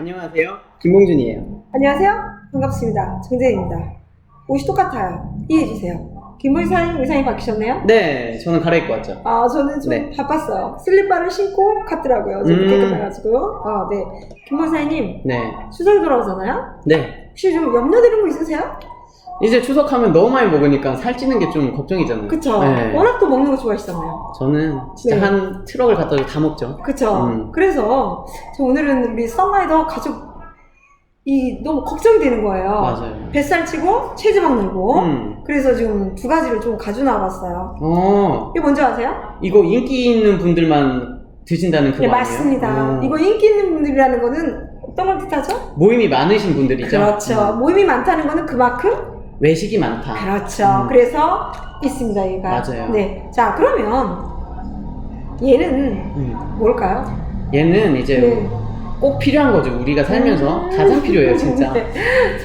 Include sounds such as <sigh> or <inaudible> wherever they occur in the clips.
안녕하세요. 김봉준이에요. 안녕하세요. 반갑습니다. 정재입니다. 옷이 똑같아요. 이해해주세요. 김보희 사장님 의상이 바뀌셨네요? 네, 저는 갈아입고 왔죠. 아, 저는 좀 네. 바빴어요. 슬리퍼를 신고 갔더라고요. 좀 음. 늦게 끝나가지고. 아, 네. 김보희 사장님, 네, 추석이 돌아오잖아요? 네. 혹시 좀 염려되는 거 있으세요? 이제 추석하면 너무 많이 먹으니까 살찌는 게 좀 걱정이잖아요. 그쵸. 네. 워낙 또 먹는 거 좋아하시잖아요. 저는 진짜 네. 한 트럭을 갖다 다 먹죠. 그쵸. 음. 그래서 저 오늘은 우리 썬라이더 가족 이 너무 걱정이 되는 거예요. 맞아요. 뱃살 치고 체지방 늘고. 음. 그래서 지금 두 가지를 좀 가지고 나와봤어요. 어, 이게 뭔지 아세요? 이거 인기 있는 분들만 드신다는 그거 네, 아니에요? 맞습니다. 어. 이거 인기 있는 분들이라는 거는 어떤 걸 뜻하죠? 모임이 많으신 분들이죠. 그렇죠. 음. 모임이 많다는 거는 그만큼 외식이 많다. 그렇죠. 음. 그래서 있습니다, 얘가. 맞아요. 네. 자, 그러면 얘는 음. 뭘까요? 얘는 이제 네. 꼭 필요한 거죠. 우리가 살면서 음. 가장 필요해요, 진짜. <laughs> 네.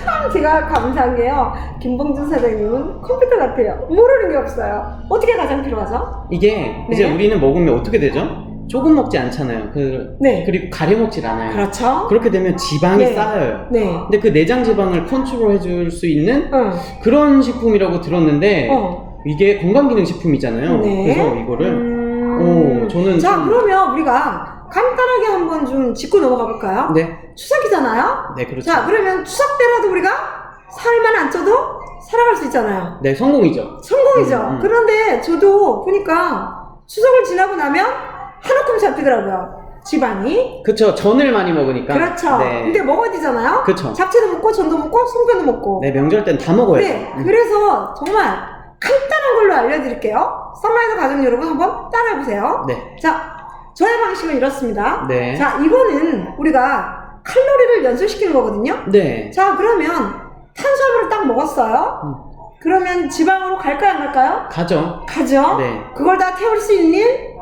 참 제가 감사한 게요. 김봉준 사장님은 컴퓨터 같아요. 모르는 게 없어요. 어떻게 가장 필요하죠? 이게 이제 네. 우리는 먹으면 어떻게 되죠? 조금 먹지 않잖아요. 그, 네. 그리고 가려 먹질 않아요. 그렇죠. 그렇게 되면 지방이 네. 쌓여요. 네. 근데 그 내장 지방을 컨트롤 해줄 수 있는 어. 그런 식품이라고 들었는데 어. 이게 건강기능식품이잖아요. 네. 그래서 이거를 음. 오 저는 자, 좀- 그러면 우리가 간단하게 한번 좀 짚고 넘어가 볼까요? 네, 추석이잖아요? 네 그렇죠. 자, 그러면 추석 때라도 우리가 살만 안 쪄도 살아갈 수 있잖아요. 네 성공이죠. 성공이죠. 음, 음. 그런데 저도 보니까 추석을 지나고 나면 한 움큼 잡히더라고요. 지방이. 그쵸 전을 많이 먹으니까. 그렇죠. 네. 근데 먹어야 되잖아요? 그쵸. 잡채도 먹고, 전도 먹고, 송편도 먹고. 네 명절 땐 다 먹어야죠. 네, 음. 그래서 정말 간단한 걸로 알려드릴게요. 썬라이더 가족 여러분 한번 따라해보세요. 네, 자, 저의 방식은 이렇습니다. 네, 자, 이거는 우리가 칼로리를 연소시키는 거거든요. 네. 자, 그러면 탄수화물을 딱 먹었어요. 음. 그러면 지방으로 갈까요, 안 갈까요? 가죠. 가죠. 네, 그걸 다 태울 수 있는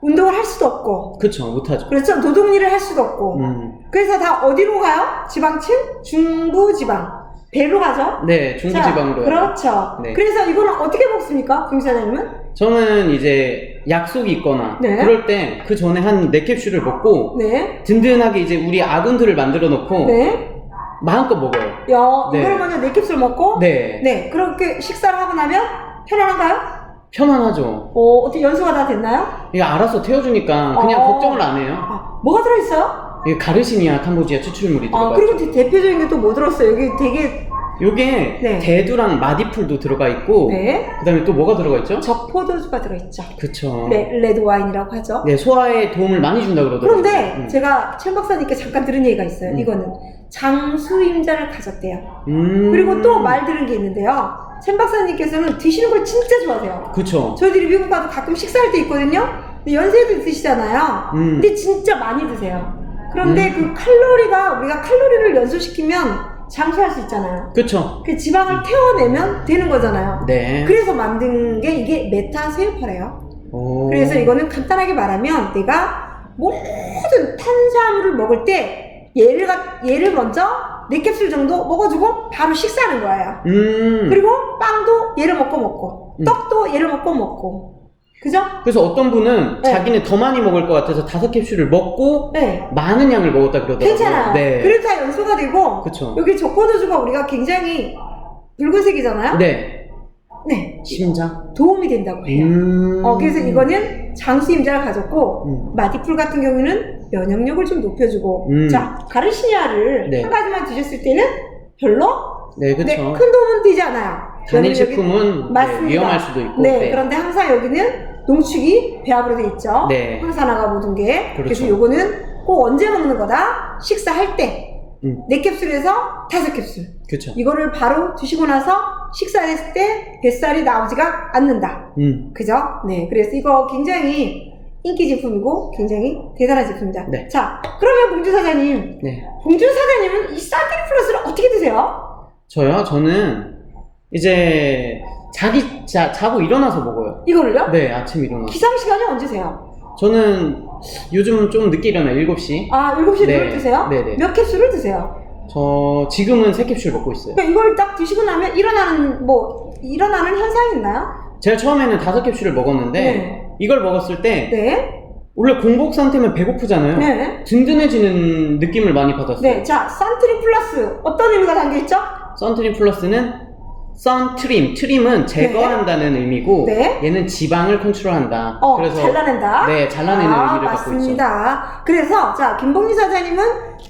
운동을 할 수도 없고, 그쵸 못하죠. 그렇죠. 노동일을 할 수도 없고. 음. 그래서 다 어디로 가요? 지방층? 중부지방. 배로 가죠. 네 중부지방으로요. 자, 그렇죠. 네. 그래서 이거는 어떻게 먹습니까, 김사장님은? 저는 이제 약속이 있거나 네. 그럴 때 그 전에 한 네 캡슐을 먹고 네. 든든하게 이제 우리 아군들을 만들어 놓고 네. 마음껏 먹어요. 야, 네. 먼저 네 캡슐 먹고, 네. 네, 그렇게 식사를 하고 나면 편안한가요? 편안하죠. 어, 어떻게 연수가 다 됐나요? 이게 알아서 태워주니까 그냥 어. 걱정을 안 해요. 아, 뭐가 들어있어요? 이게 가르시니아 캄보지아 추출물이 아, 들어가 그리고. 대- 대표적인 게 또 뭐 들었어요? 여기 되게, 요게 네. 대두랑 마디풀도 들어가 있고 네, 그다음에 또 뭐가 들어가 있죠? 적포도주가 들어있죠. 그쵸. 네, 레드 와인이라고 하죠. 네, 소화에 도움을 많이 준다 그러더라고요. 그런데 음. 제가 최 박사님께 잠깐 들은 얘기가 있어요. 음. 이거는 장수임자를 가졌대요. 음. 그리고 또 말 들은 게 있는데요. chen 박사님께서는 드시는 걸 진짜 좋아하세요. 그쵸. 저희들이 미국 가도 가끔 식사할 때 있거든요. 근데 연세도 드시잖아요. 음. 근데 진짜 많이 드세요. 그런데 음. 그 칼로리가 우리가 칼로리를 연소시키면 장수할 수 있잖아요. 그쵸. 그 지방을 태워내면 되는 거잖아요. 네. 그래서 만든 게 이게 메타 세우파래요. 오. 그래서 이거는 간단하게 말하면 내가 모든 탄수화물을 먹을 때 얘를 가- 얘를 먼저 네 캡슐 정도 먹어주고 바로 식사하는 거예요. 음. 그리고 빵도 얘를 먹고 먹고 음. 떡도 얘를 먹고 먹고 그죠? 그래서 어떤 분은 네. 자기는 더 많이 먹을 것 같아서 다섯 캡슐을 먹고 네. 많은 양을 먹었다 그러더라고요. 괜찮아요. 네. 그래도 다 연소가 되고 그쵸. 여기 적포도주가 우리가 굉장히 붉은색이잖아요. 네. 네. 심장. 도움이 된다고 해요. 음. 어, 그래서 이거는 장수 임자를 가졌고 음. 마디풀 같은 경우는 면역력을 좀 높여주고 음. 자 가르시니아를 네. 한 가지만 드셨을 때는 별로 네, 그쵸. 네, 큰 도움은 되지 않아요. 단일 식품은 네, 맞습니다. 위험할 수도 있고. 네, 그런데 항상 여기는 농축이 배합으로 돼 있죠. 네. 항산화가 모든 게. 그렇죠. 그래서 요거는 꼭 언제 먹는 거다? 식사할 때. 음. 네 캡슐에서 다섯 캡슐. 그쵸. 이거를 바로 드시고 나서 식사했을 때 뱃살이 나오지가 않는다. 음. 그죠? 네. 그래서 이거 굉장히 인기 제품이고 굉장히 대단한 제품입니다. 네. 자, 그러면 봉준 사장님. 네. 봉준 사장님은 이 쌀뜨리 플러스를 어떻게 드세요? 저요? 저는 이제 자기, 자, 자고 일어나서 먹어요. 이거를요? 네, 아침 일어나서. 기상 시간이 언제세요? 저는 요즘 좀 늦게 일어나요. 7시. 아, 7시에 네. 드세요? 네네. 몇 캡슐을 드세요? 저 지금은 세 캡슐 먹고 있어요. 그러니까 이걸 딱 드시고 나면 일어나는 뭐 일어나는 현상이 있나요? 제가 처음에는 다섯 캡슐을 먹었는데 네. 이걸 먹었을 때 네. 원래 공복 상태면 배고프잖아요. 네. 든든해지는 느낌을 많이 받았어요. 네. 자, 선트림 플러스 어떤 의미가 담겨 있죠? 선트림 플러스는 선 트림, 트림은 제거한다는 의미고 네. 얘는 지방을 컨트롤한다. 어, 그래서 잘라낸다. 네, 잘라내는 아, 의미를 갖고 있죠. 맞습니다. 그래서 자 김봉리 사장님은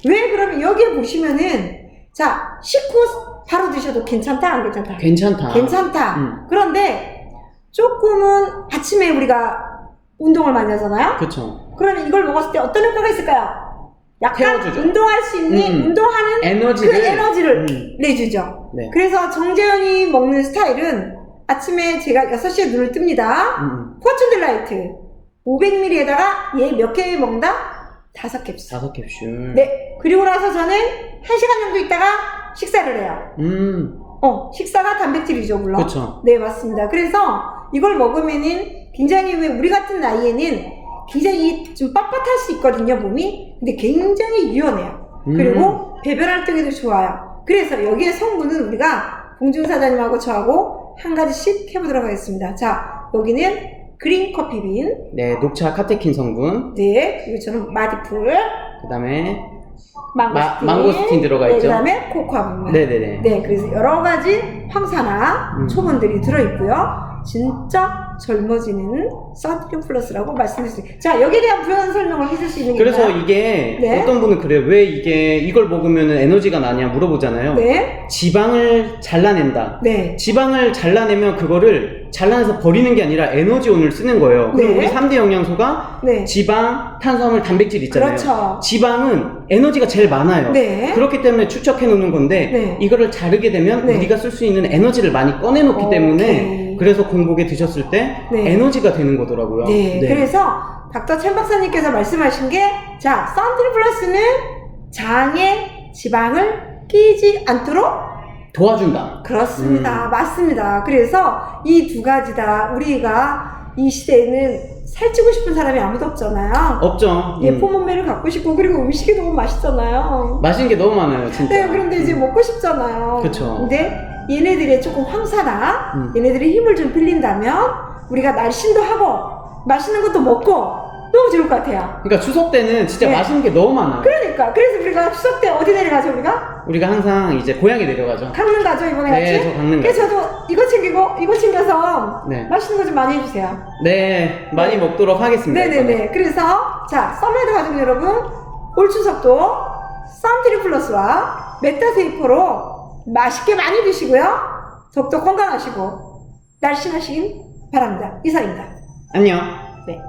왜 그러면 여기에 보시면은 자 식후 바로 드셔도 괜찮다 안 괜찮다? 괜찮다. 괜찮다. 음. 그런데 조금은 아침에 우리가 운동을 많이 하잖아요. 그쵸. 그러면 이걸 먹었을 때 어떤 효과가 있을까요? 약간 태워주죠. 운동할 수 있는 음. 운동하는 에너지를 그 에너지를 음, 내주죠. 네. 그래서 정재현이 먹는 스타일은 아침에 제가 6시에 눈을 뜹니다. 음, 포춘 딜라이트 500ml에다가 얘 몇 개 먹는다? 다섯 캡슐. 다섯 캡슐. 네. 그리고 나서 저는 1시간 정도 있다가 식사를 해요. 음, 어, 식사가 단백질이죠, 물론. 그쵸. 네, 맞습니다. 그래서 이걸 먹으면은 굉장히 왜 우리 같은 나이에는 굉장히 좀 빳빳할 수 있거든요, 몸이. 근데 굉장히 유연해요. 음. 그리고 배변 활동에도 좋아요. 그래서 여기에 성분은 우리가 봉준 사장님하고 저하고 한 가지씩 해보도록 하겠습니다. 자, 여기는 그린 커피빈. 네, 녹차 카테킨 성분. 네, 그리고 저는 마디풀, 그 다음에 망고스틴, 마- 망고스틴 들어가 네, 있죠. 그다음에 코코아입니다. 네네 네. 네, 그래서 여러 가지 황사나 음. 초분들이 들어있고요. 진짜 젊어지는 선트림 플러스라고 말씀드릴 수 있어요. 자, 여기에 대한 부연 설명을 해줄 수 있는 게 그래서 있나요? 이게 네. 어떤 분은 그래요. 왜 이게 이걸 먹으면 에너지가 나냐 물어보잖아요. 네, 지방을 잘라낸다. 네, 지방을 잘라내면 그거를 잘라내서 버리는 게 아니라 에너지원을 쓰는 거예요. 그럼 네. 우리 3대 영양소가 네. 지방, 탄수화물, 단백질 있잖아요. 그렇죠. 지방은 에너지가 제일 많아요. 네. 그렇기 때문에 추적해 놓는 건데 네. 이거를 자르게 되면 네. 우리가 쓸 수 있는 에너지를 많이 꺼내 놓기 오케이. 때문에 그래서 공복에 드셨을 때 네. 에너지가 되는 거더라고요. 네, 그래서 닥터 첸 박사님께서 말씀하신 게, 자, 선트림 플러스는 장에 지방을 끼지 않도록 도와준다. 그렇습니다. 음. 맞습니다. 그래서 이 두 가지 다 우리가 이 시대에는 살찌고 싶은 사람이 아무도 없잖아요. 없죠. 음. 예쁜 몸매를 갖고 싶고 그리고 음식이 너무 맛있잖아요. 맛있는 게 너무 많아요, 진짜. 네, 그런데 이제 먹고 싶잖아요. 그쵸. 근데 얘네들의 조금 황사나 음. 얘네들의 힘을 좀 빌린다면 우리가 날씬도 하고 맛있는 것도 먹고 너무 좋을 것 같아요. 그러니까 추석 때는 진짜 네. 맛있는 게 너무 많아요. 그러니까 그래서 우리가 추석 때 어디 내려가죠 우리가? 우리가 항상 이제 고향에 내려가죠. 강릉 가죠 이번에 같이? 네, 저 강릉 그래서 가죠. 저도 이거 챙기고 이거 챙겨서 네. 맛있는 거 좀 많이 해주세요. 네, 많이 먹도록 하겠습니다. 이번에. 네네네. 그래서 자 썸레드 가족 여러분 올 추석도 썸트리 플러스와 메타세이퍼로 맛있게 많이 드시고요. 더욱더 건강하시고 날씬하시길 바랍니다. 이상입니다. 안녕. 네.